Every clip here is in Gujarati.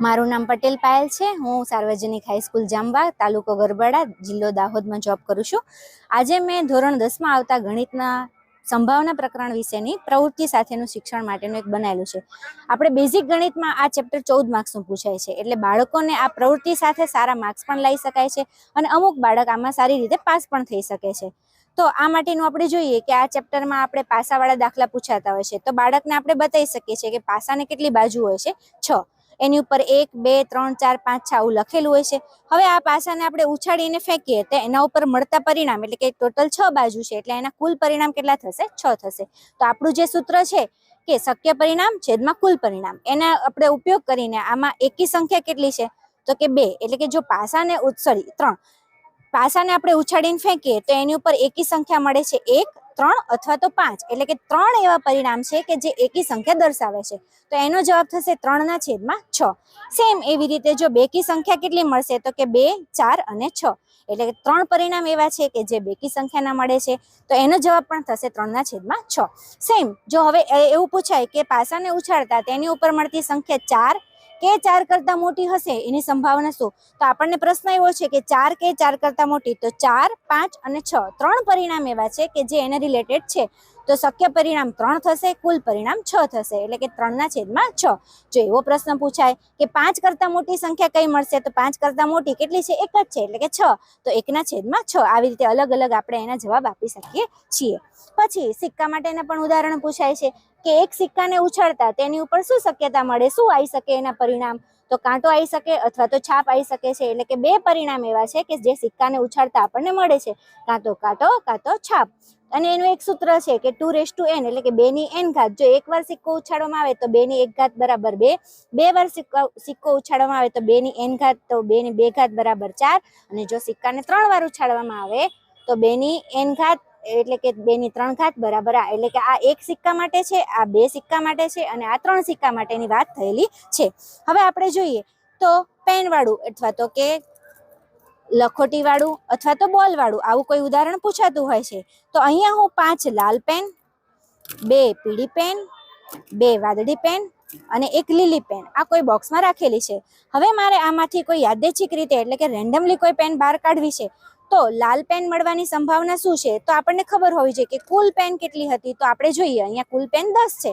મારું નામ પટેલ પાયલ છે. હું સાર્વજનિક હાઈસ્કૂલ જાંબા, તાલુકો ગરબડા, જિલ્લો દાહોદમાં જોબ કરું છું. આજે મેં ધોરણ દસમાં આવતા ગણિતના સંભાવના પ્રકરણ વિશેની પ્રવૃત્તિ સાથેનું શિક્ષણ માટેનું એક બનાવેલું છે. આપણે બેઝિક ગણિતમાં આ ચેપ્ટર ચૌદ માર્ક્સનું પૂછાય છે. એટલે બાળકોને આ પ્રવૃત્તિ સાથે સારા માર્ક્સ પણ લઈ શકાય છે અને અમુક બાળક આમાં સારી રીતે પાસ પણ થઈ શકે છે. તો આ માટેનું આપણે જોઈએ કે આ ચેપ્ટરમાં આપણે પાસાવાળા દાખલા પૂછાતા હોય છે. તો બાળકને આપણે બતાવી શકીએ છીએ કે પાસાને કેટલી બાજુ હોય છે? છ. એની ઉપર એક, બે, ત્રણ, ચાર, પાંચ, છ આવું લખેલું હોય છે. હવે આ પાસાને આપણે ઉછાળીને ફેંકીએ તો એના ઉપર મળતા પરિણામ એટલે કે ટોટલ છ બાજુ છે એટલે એના કુલ પરિણામ કેટલા થશે? છ થશે. તો આપણું જે સૂત્ર છે કે શક્ય પરિણામ છેદમાં કુલ પરિણામ. એના આપણે ઉપયોગ કરીને આમાં એકી સંખ્યા કેટલી છે? તો કે બે. એટલે કે જો પાસાને સોરી ત્રણ. પાસાને આપણે ઉછાળીને ફેંકીએ તો એની ઉપર એકી સંખ્યા મળે છે એક ત્રણ અથવા તો પાંચ, એટલે કે ત્રણ એવા પરિણામ છે કે જે એકી સંખ્યા દર્શાવે છે. તો એનો જવાબ થશે ત્રણના છેદમાં છ. સેમ એવી રીતે જો બેકી સંખ્યા કેટલી મળશે? તો કે બે, ચાર અને છ. એટલે કે ત્રણ પરિણામ એવા છે કે જે બેકી સંખ્યાના મળે છે. તો એનો જવાબ પણ થશે ત્રણના છેદમાં છ. સેમ જો હવે એવું પૂછાય કે પાસાને ઉછાળતા, તેની ઉપર મળતી સંખ્યા ચાર કે ચાર કરતા મોટી હશે એની સંભાવના શું? તો આપણને પ્રશ્ન એવો છે કે ચાર કે ચાર કરતા મોટી? તો ચાર, પાંચ અને છ. ત્રણ પરિણામ એવા છે કે જે એને રિલેટેડ છે. તો શક્ય પરિણામ ત્રણ થશે, કુલ પરિણામ છ થશે, એટલે કે ત્રણના છેદમાં છ. જો એવો પ્રશ્ન પૂછાય કે પાંચ કરતા મોટી સંખ્યા કઈ મળશે, તો પાંચ કરતા મોટી કેટલી છે? એક જ છે, એટલે કે છ. તો એકના છેદમાં છ. આવી રીતે અલગ અલગ આપણે એના જવાબ આપી શકીએ છીએ. પછી સિક્કા માટેના પણ ઉદાહરણ પૂછાય છે કે એક સિક્કાને ઉછાળતા તેની ઉપર શું શક્યતા મળે? શું આવી શકે એના પરિણામ? તો કાંટો આવી શકે અથવા તો છાપ આવી શકે છે. એટલે કે બે પરિણામ એવા છે કે જે સિક્કાને ઉછાળતા આપણને મળે છે. કાં તો કાંટો કાં તો છાપ. અને એનું એક સૂત્ર છે કે ટુ રેસ ટુ એન એટલે કે બે ની એન ઘાત. જો એક વાર સિક્કો ઉછાળવામાં આવે તો બે ની એક ઘાત બરાબર બે. બે વાર સિક્કો સિક્કો ઉછાળવામાં આવે તો બે ની એન ઘાત, તો બે ની બે ઘાત બરાબર ચાર. અને જો સિક્કાને ત્રણ વાર ઉછાળવામાં આવે તો બે ની એન ઘાત એટલે કે બે ની ત્રણ ઘાત બરાબર આ. એટલે કે આ એક સિક્કા માટે છે, આ બે સિક્કા માટે છે અને આ ત્રણ સિક્કા માટેની વાત થયેલી છે. હવે આપણે જોઈએ તો પેન વાળું અથવા તો કે લખોટી વાળું અથવા તો બોલ વાળું આવું કોઈ ઉદાહરણ પૂછાતું હોય છે. તો અહીંયા હું પાંચ લાલ પેન, બે પીળી પેન, બે વાદળી પેન અને એક લીલી પેન આ કોઈ બોક્સમાં રાખેલી છે. હવે મારે આમાંથી કોઈ યાદેચ્છિક રીતે એટલે કે રેન્ડમલી કોઈ પેન બહાર કાઢવી છે. તો લાલ પેન મળવાની સંભાવના શું છે? તો આપણને ખબર હોવી જોઈએ કે કુલ પેન કેટલી હતી. તો આપણે જોઈએ, અહીંયા કુલ પેન દસ છે.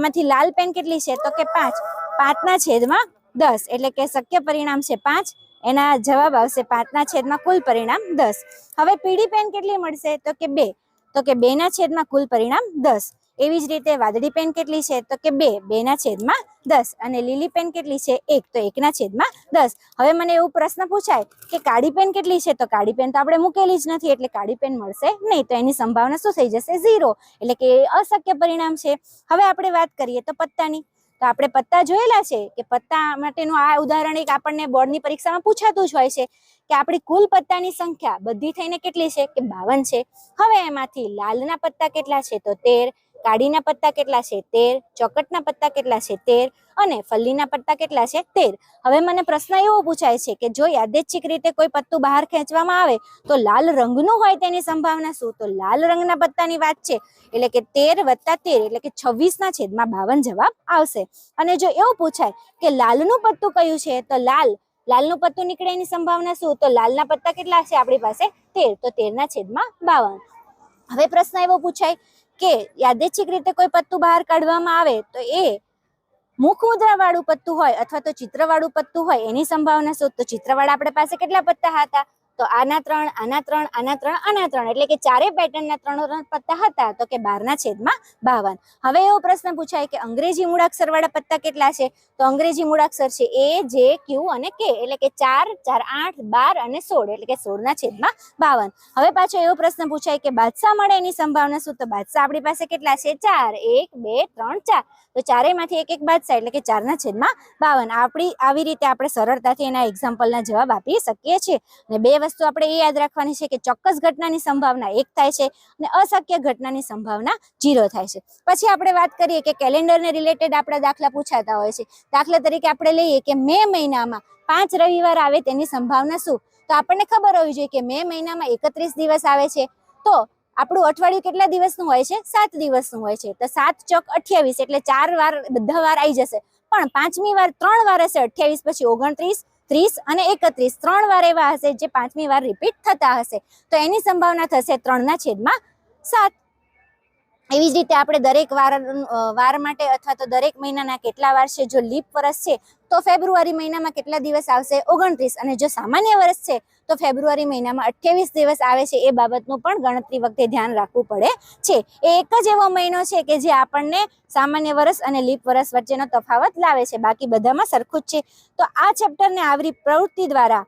એમાંથી લાલ પેન કેટલી છે? તો કે પાંચ. પાંચના છેદમાં દસ. એટલે કે શક્ય પરિણામ છે પાંચ. એના જવાબ આવશે પાંચના છેદમાં કુલ પરિણામ દસ. હવે પીળી પેન કેટલી મળશે? તો કે બે. તો કે બેના છેદમાં કુલ પરિણામ દસ. એવી જ રીતે વાદળી પેન કેટલી છે? તો કે બે, બેના છેદમાં દસ. અને લીલી પેન કેટલી છે? એક. તો એકના છેદમાં દસ. હવે મને એવું પ્રશ્ન પૂછાય કે કાળી પેન કેટલી છે? તો કાળી પેન તો આપણે મૂકેલી જ નથી, એટલે કાળી પેન મળશે નહીં. તો એની સંભાવના શું થઈ જશે? ઝીરો. એટલે કે અશક્ય પરિણામ છે. હવે આપણે વાત કરીએ તો પત્તાની. તો આપણે પત્તા જોયેલા છે કે પત્તા માટેનું આ ઉદાહરણ એક આપણને બોર્ડની પરીક્ષામાં પૂછાતું જ હોય છે કે આપણી કુલ પત્તાની સંખ્યા બધી થઈને કેટલી છે? કે બાવન છે. હવે એમાંથી લાલના પત્તા કેટલા છે? તો તેર કાળીના પત્તા કેટલા છે? તેર. ચોકટના પત્તા કેટલા છે? તેર. અને ફલ્લીના પત્તા કેટલા છે? તેર. હવે મને પ્રશ્ન એવો પૂછાય છે કે જો યાદેચ્છિક રીતે કોઈ પત્તું બહાર ખેંચવામાં આવે, તો લાલ રંગનું હોય તેની સંભાવના શું? તો લાલ રંગના પત્તાની વાત છે. એટલે કે તેર વત્તા તેર, એટલે કે છવ્વીસના છેદમાં બાવન જવાબ આવશે. અને જો એવું પૂછાય કે લાલનું પત્તું કયું છે, તો લાલ. લાલનું પત્તું નીકળે એની સંભાવના શું? તો લાલના પત્તા કેટલા છે આપણી પાસે? તેર. તો તેરના છેદમાં બાવન. હવે પ્રશ્ન એવો પૂછાય કે યાદચ્છિક રીતે કોઈ પત્તું બહાર કાઢવામાં આવે તો એ મુખ મુદ્રા વાળું પત્તું હોય અથવા તો ચિત્ર વાળું પત્તું હોય એની સંભાવના શોધ. તો ચિત્રવાળા આપણે પાસે કેટલા પત્તા હતા? તો આના ત્રણ આના ત્રણ આના ત્રણ આના ત્રણ. એટલે કે ચારે પેટર્નના ત્રણ ત્રણ પત્તા હતા, તો કે બારના છેદમાં બાવન. હવે એવો પ્રશ્ન પૂછાય કે અંગ્રેજી મૂળાક્ષરવાળા પત્તા કેટલા છે? તો અંગ્રેજી મૂળાક્ષર છે એ, જે, ક્યુ અને કે. એટલે કે ચાર ચાર, આઠ, બાર અને સોળ. એટલે કે સોળના છેદમાં બાવન. હવે પાછો એવો પ્રશ્ન પૂછાય કે બાદશાહ મળે એની સંભાવના શું? તો બાદશાહ આપણી પાસે કેટલા છે? ચાર. એક, બે, ત્રણ, ચાર. તો ચારેયમાંથી એક એક બાદશાહ, એટલે કે ચારના છેદમાં બાવન. આપણી, આવી રીતે આપણે સરળતાથી એના એક્ઝામ્પલના જવાબ આપી શકીએ છીએ. અને બે વસ્તુ આપણે એ યાદ રાખવાની છે કે ચોક્કસ ઘટનાની સંભાવના એક થાય છે અને અશક્ય ઘટનાની સંભાવના જીરો થાય છે. પછી આપણે વાત કરીએ કે કેલેન્ડરને રિલેટેડ આપણા દાખલા પૂછાતા હોય છે. દાખલા તરીકે આપણે લઈએ કે મે મહિનામાં પાંચ રવિવાર આવે તેની સંભાવના શું? તો આપણને ખબર હોવી જોઈએ કે મે મહિનામાં એકત્રીસ દિવસ આવે છે. તો આપણું અઠવાડિયું કેટલા દિવસનું હોય છે? સાત દિવસનું હોય છે. તો સાત ચોક અઠ્યાવીસ એટલે ચાર વાર, બધા વાર આવી જશે. પણ પાંચમી વાર, ત્રણ વાર હશે અઠ્યાવીસ, પછી ઓગણત્રીસ ત્રીસ અને એકત્રીસ. ત્રણ વાર એવા હશે જે પાંચમી વાર રિપીટ થતા હશે. તો એની સંભાવના થશે ત્રણના છેદમાં સાત. એવી જ રીતે આપણે દરેક વાર વાર માટે અથવા તો દરેક મહિનાના કેટલા વાર છે, જો લીપ વર્ષ છે, તો ફેબ્રુઆરી મહિનામાં કેટલા દિવસ આવશે? ઓગણત્રીસ. અને જો સામાન્ય વર્ષ છે તો ફેબ્રુઆરી મહિનામાં અઠ્યાવીસ દિવસ આવે છે એ બાબતનું પણ ગણતરી વખતે ધ્યાન રાખવું પડે છે. એ એક જ એવો મહિનો છે કે જે આપણને સામાન્ય વર્ષ અને લીપ વર્ષ વચ્ચેનો તફાવત લાવે છે. બાકી બધામાં સરખું જ છે. તો આ ચેપ્ટરને આવરી પ્રવૃત્તિ દ્વારા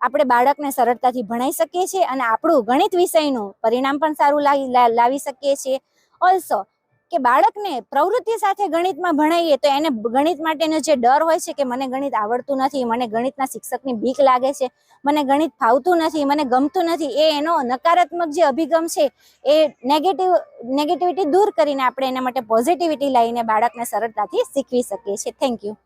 આપણે બાળકને સરળતાથી ભણાઈ શકીએ છીએ અને આપણું ગણિત વિષયનું પરિણામ પણ સારું લાવી શકીએ છીએ. ઓલ્સો કે બાળકને પ્રવૃત્તિ સાથે ગણિતમાં ભણાવીએ તો એને ગણિત માટેનો જે ડર હોય છે કે મને ગણિત આવડતું નથી, મને ગણિતના શિક્ષકની બીક લાગે છે, મને ગણિત ફાવતું નથી, મને ગમતું નથી, એ એનો નકારાત્મક જે અભિગમ છે એ નેગેટિવ નેગેટિવિટી દૂર કરીને આપણે એના માટે પોઝિટિવિટી લઈને બાળકને સરળતાથી શીખવી શકીએ છીએ. Thank you